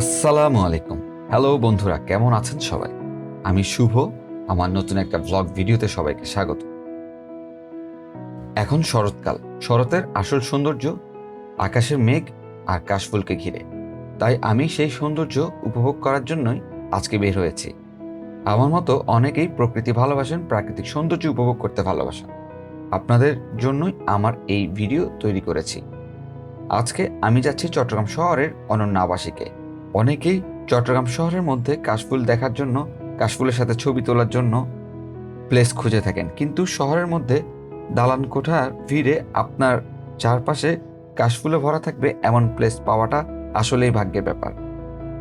আসসালামু আলাইকুম। হ্যালো বন্ধুরা, কেমন আছেন সবাই? আমি শুভ, আমার নতুন একটা ব্লগ ভিডিওতে সবাইকে স্বাগত। এখন শরৎকাল। শরতের আসল সৌন্দর্য আকাশের মেঘ আর কাশফুলকে ঘিরে। তাই আমি সেই সৌন্দর্য উপভোগ করার জন্যই আজকে বের হয়েছি। আমার মতো অনেকেই প্রকৃতি ভালোবাসেন, প্রাকৃতিক সৌন্দর্য উপভোগ করতে ভালোবাসেন। আপনাদের জন্যই আমার এই ভিডিও তৈরি করেছি। আজকে আমি যাচ্ছি চট্টগ্রাম শহরের অনন্য আবাসিকে। অনেকেই চট্টগ্রাম শহরের মধ্যে কাশফুল দেখার জন্য, কাশফুলের সাথে ছবি তোলার জন্য প্লেস খুঁজে থাকেন। কিন্তু শহরের মধ্যে দালান কোঠার ভিড়ে আপনার চারপাশে কাশফুলে ভরা থাকবে এমন প্লেস পাওয়াটা আসলেই ভাগ্যের ব্যাপার।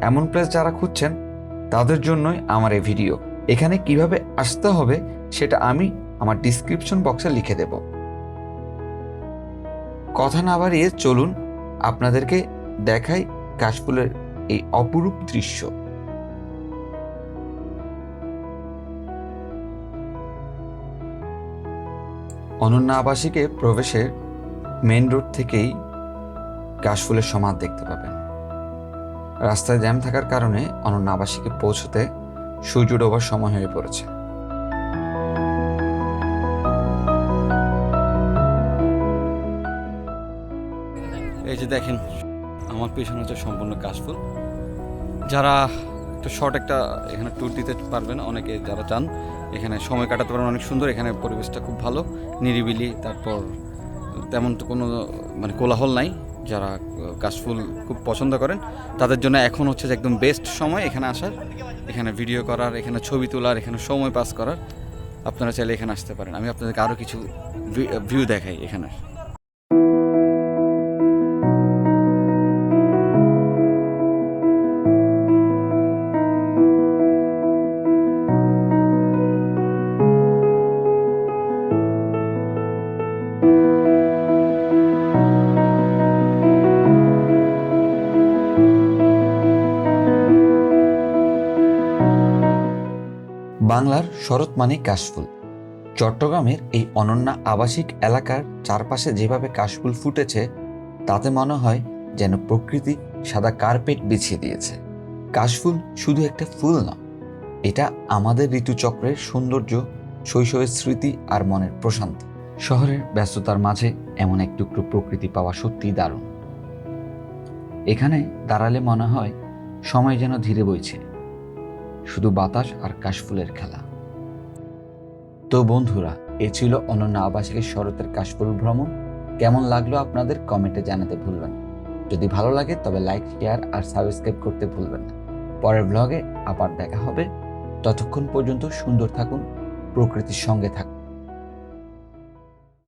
এমন প্লেস যারা খুঁজছেন, তাদের জন্যই আমার এই ভিডিও এখানে কীভাবে আসতে হবে সেটা আমি আমার ডিসক্রিপশন বক্সে লিখে দেব। কথা না বাড়িয়ে চলুন, আপনাদেরকে দেখাই কাশফুলের এই অপরূপ দৃশ্য। অনন্য আবাসিকে প্রবেশের মেন রোড থেকেই কাশফুলের সমাধ দেখতে পাবেন। রাস্তায় জ্যাম থাকার কারণে অনন্য আবাসিকে পৌঁছতে সূর্য ডোবার সময় হয়ে পড়েছে। এই যে দেখেন আমার পেছনে হচ্ছে সম্পূর্ণ কাশফুল। যারা একটু শর্ট একটা এখানে ট্যুর দিতে পারবেন, অনেকে যারা চান, এখানে সময় কাটাতে পারবেন, অনেক সুন্দর। এখানে পরিবেশটা খুব ভালো, নিরিবিলি, তারপর তেমন তো কোনো মানে কোলাহল নাই। যারা কাশফুল খুব পছন্দ করেন, তাদের জন্য এখন হচ্ছে যে একদম বেস্ট সময় এখানে আসার। এখানে ভিডিও করার, এখানে ছবি তোলার, এখানে সময় পাস করার। আপনারা চাইলে এখানে আসতে পারেন। আমি আপনাদেরকে আরও কিছু ভিউ দেখাই এখানে বাংলার শরৎ মানে কাশফুল। চট্টগ্রামের এই অনন্য আবাসিক এলাকার চারপাশে যেভাবে কাশফুল ফুটেছে, তাতে মনে হয় যেন প্রকৃতি সাদা কার্পেট বিছিয়ে দিয়েছে। কাশফুল শুধু একটা ফুল না, এটা আমাদের ঋতুচক্রের সৌন্দর্য, শৈশবের স্মৃতি আর মনের প্রশান্তি। শহরের ব্যস্ততার মাঝে এমন এক টুকরো প্রকৃতি পাওয়া সত্যিই দারুণ। এখানে দাঁড়ালে মনে হয় সময় যেন ধীরে বইছে। শুধু বাতাস আর কাশফুলের খেলা। তো বন্ধুরা, এ ছিল অনন্য আবাসিকের শরতের কাশফুল ভ্রমণ। কেমন লাগল আপনাদের কমেন্টে জানাতে ভুলবেন যদি ভালো লাগে, তবে লাইক, শেয়ার আর সাবস্ক্রাইব করতে ভুলবেন না। পরের ব্লগে আবার দেখা হবে। ততক্ষণ পর্যন্ত সুন্দর থাকুন, প্রকৃতির সঙ্গে থাকুন।